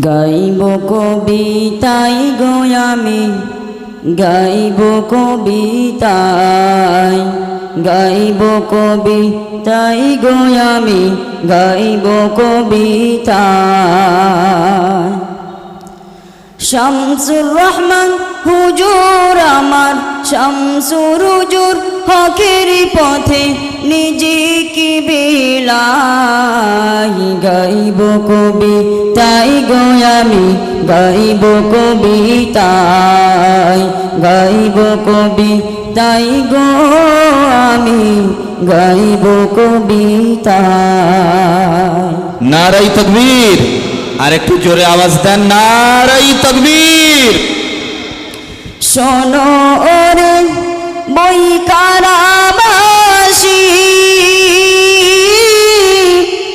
গাইব কবিতাই গো আমি, গাইব কবিতাই গাইব কবিতাই গো আমি, গাইব কবিতাই শামসুর রহমান হুজুর আমার, শামসুর হুজুর হকের পথে নিজে কি বেলাই গাইব কবি তাই গো আমি গাইব কবিতাই গাইব কবি তাই গো আমি গাইব কবিতাই নারাই তকবীর। আর একটু জোরে আওয়াজ দেন নারাই তকবীর। শোনো ওরে বই কারাবাসী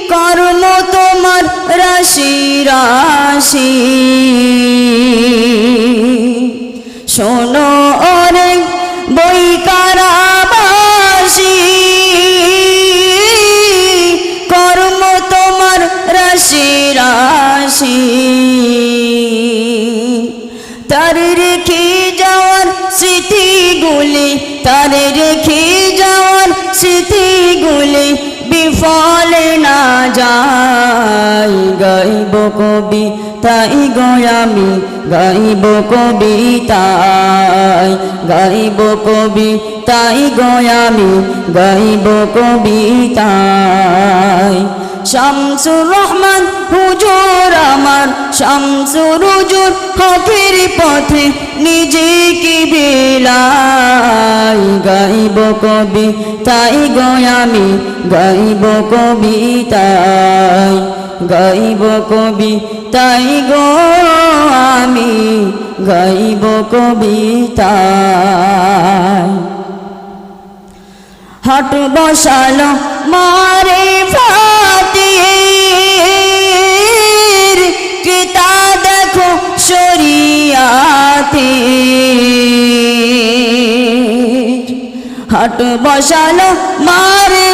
কর্ম তোমার রাশি রাশি। কবি, তাই গয়ামি গাইব কবিতাই গাইব কবি, তাই গয়ামি গাইব কবিতাই শামসুর রহমান, হুজুর আমার, শামসুর হুজুর হকের পথে নিজেকে বেলাই গাইব কবি, তাই গয়ামি গাইব কবিতাই গাইব কবি তাই গো আমি গাইব কবিতাই হাট বসালো মারে ফাতির কিতা দেখো মারে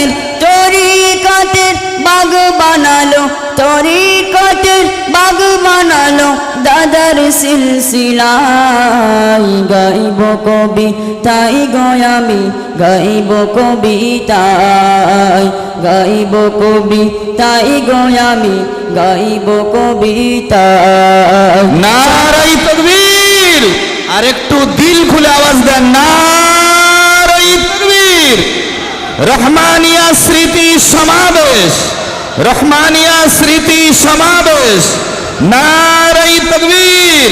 শরিয়াতের তরিকাতের বাগ বানালো তরিকাতের বাগ বানালো, দাদার সিলসিলাই গাইব কবি, তাই গয়ামি গাইব কবিতাই গাইব কবি, তাই গয়ামি গাইব কবিতাই নারাই তকবীর আর একটু দিল খুলে আওয়াজ দেন নারাই তকবীর। রহমানিয়া স্মৃতি সমাবেশ, রহমানিয়া স্মৃতি সমাবেশ নারাই তকবীর।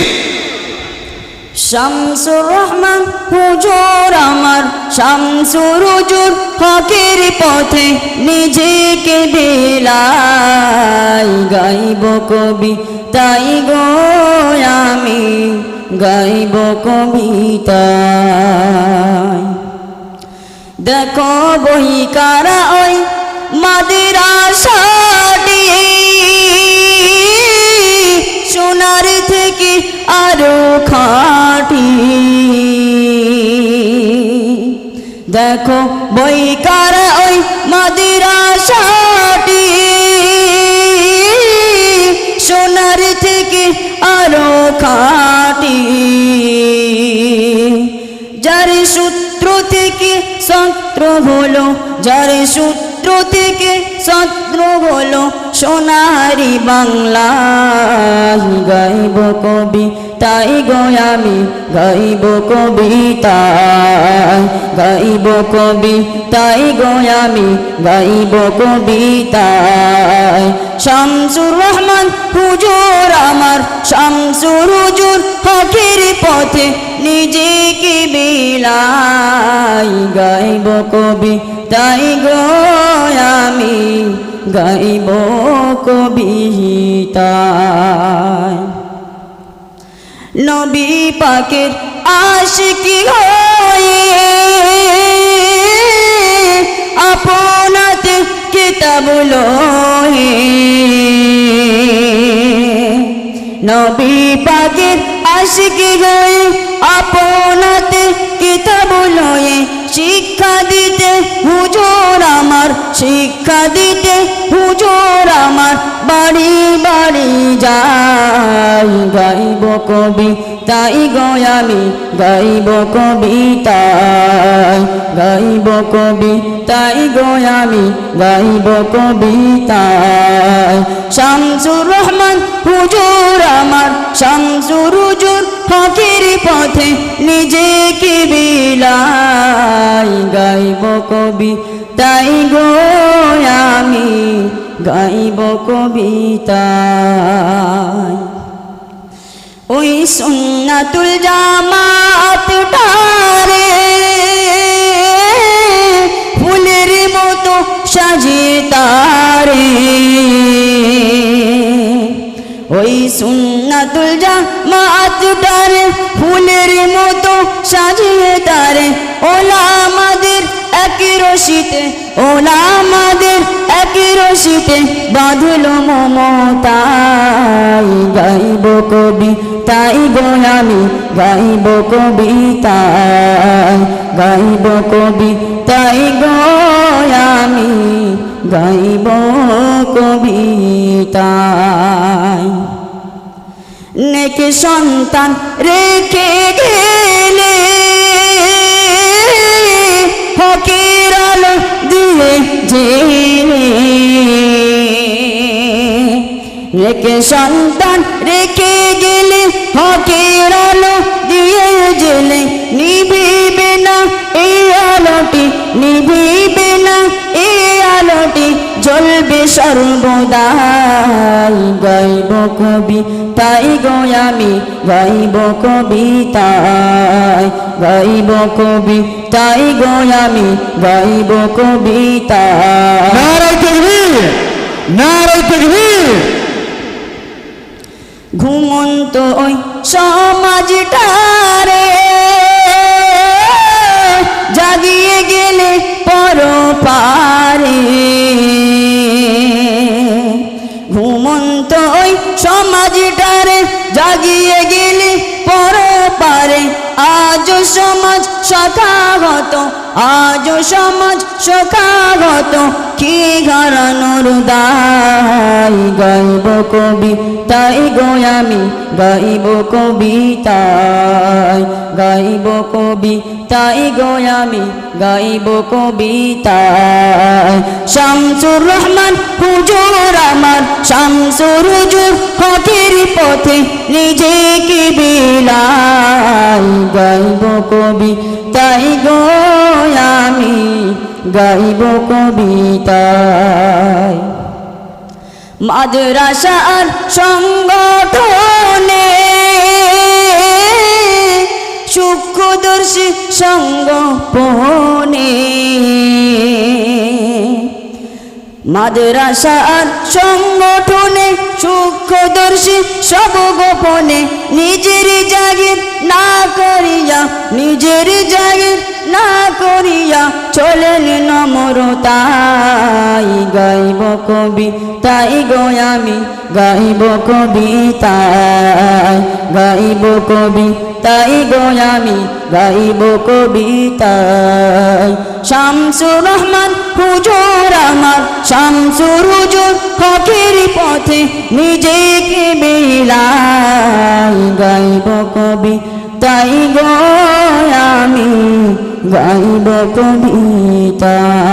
শামসুর রহমান, হুজুর আমার। শামসুর হুজুর, হকের পথে নিজেকে বেলাই গাইব কবি, তাই গো আমি, গাইব কবিতাই দেখো বই কারা ওই মাদ্রাসাটি সোনার থেকে আরও খাটি। দেখো বই কারা ওই মাদ্রাসাটি সোনার থেকে আরও খাটি। সত্র হলো যার সূত্র থেকে সত্র হলো সোনারি বাংলা গাইব কবি। তাই গয়ামি গাইব কবিতাই গাইব কবি, তাই গয়ামি গাইব কবিতাই শামসুর রহমান হুজুর আমার, শামসুর হুজুর হকের পথে নিজেকে বেলাই গাইব কবি, তাই গো আমি গাইব কবিতাই নবী পাকের আশিকি হয়ে আপনাতে কিতাব লয়ে নবী পাকের আশিকি হয়ে আপনাতে কিতাব লয়ে শিক্ষা দিতে, হুজুর আমার শিক্ষা দিতে, হুজোর আমার বাড়ি বাড়ি যাই। গাইব কবি, তাই গয়ামি গাইব কবিতায় গাইব কবি, তাই গয়ামি গাইব কবিতায় শামসুর রহমান, হুজুর আমার শামসুর হুজুর ফকির পথে নিজেকে বিলাই গাইব কবি। তাই গো আমি গাইব কবিতায় ওই সুন্নাতুল জামাত টারে ফুলের মতো সাজে তারে। ওই সুন্নাতুল জামাত সাজিয়ে তারে, ওলা আমাদের একই রশিতে, ওলা আমাদের একই রশিতে, বাঁধল মমতাই গাইব কবি তাই গোয়ামি গাইব কবিতায় গাইব কবি তাই গোয়ামি গাইব কবিতায় নেকে সন্তান রেখে গেলে হকের আলো দিয়ে জেলে। রেখে সন্তান রেখে গেলে হকের আলো দিয়ে জেলে। নিভিবে না এই আলোটি, নিভিবে না এই আলোটি, জ্বলবে সর্বদাই। গাইব কবি তাই গোয়ামি গাইব কবিতায় গাইব কবি তাই গো আমি গাইব কবিতায় নারাই তকবীর নারাই তকবীর। ঘুমন্ত ওই সমাজটারে জাগিয়ে গেলে পর পারে ঘুমন্ত ওই সমাজটারে জাগিয়ে গেলে পর পারে আজ সমাজ don't আজ সমাজ সখাগত, কি ঘরানোর দাই গাইব কবি, তাই গোয়ামি গাইব কবিতায় গাইব কবি, তাই গোয়ামি গাইব কবিতায় শামসুর রহমান, হুজুর আমার। শামসুর হকের পথে নিজেকে বিলাই গাইব কবি, তাই গোয়ামি গাইব কবিতায়। মাদ্রাসার সংগঠনে সূক্ষ্মদর্শী সঙ্গপনে মাদ্রাসার সংগঠনে সূক্ষ্মদর্শী সব গোপনে নিজের জাগির না করিয়া, নিজের জাগির না করিয়া চলেন নমরতাই গাইব কবি, তাই গোয়ামি গাইব কবিতায় গাইব কবি। তাই গোয়ামি গাইব কবিতায়। শামসুর রহমান, হুজুর আমার। শামসুর হুজুর হকের পথে নিজেকে বিলাই গাইব কবি। তাই গোয়ামি গাইব কবিতায়।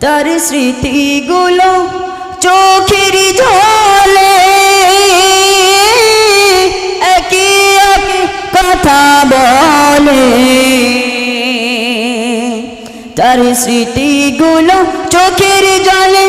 তার স্মৃতিগুলো চোখের ঝোলে তার স্মৃতিগুলো চোখের জলে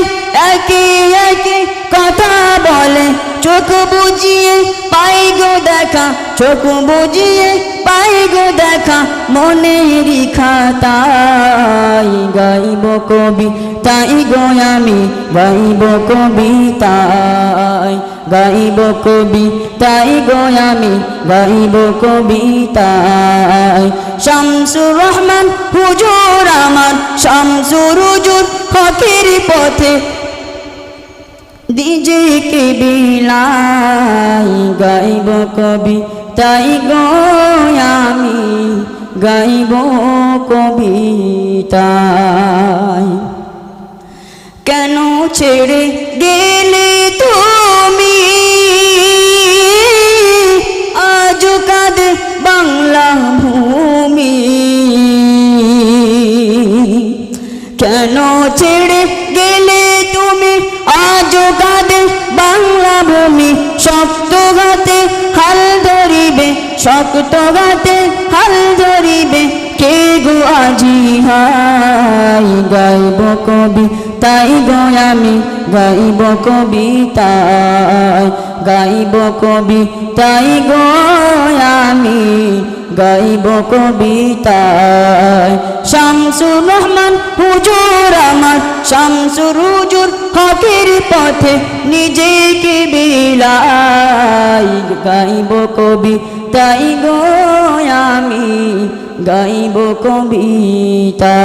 একে একে কথা বলে। চোখ বুঝিয়ে পাই গো দেখা, চোখ বুঝিয়ে পাই গো দেখা। মনের খাতাই গাইব কবি তাই গো আমি, গাইব কবিতায়। গাইব কবি, তাই গো আমি গাইব কবিতায় শামসুর রহমান, হুজুর আমার। শামসুর হুজুর হকের পথে। নিজেকে বিলাই গাইব কবি, তাই গো আমি গাইব কবিতায় কেন ছেড়ে শক্ত গাতে হাল ধরিবে, কে গো আজি হাই গাইব কবি? তাই গয়ামি গাইব কবিতায় গাইব কবি, তাই গয়ামি গাইব কবিতায় শামসুর রহমান, হুজুর আমার। শামসুর হুজুর হকের পথে নিজেকে বিলাই গাইব কবি। তাই গো আমি গাইব কবিতায়।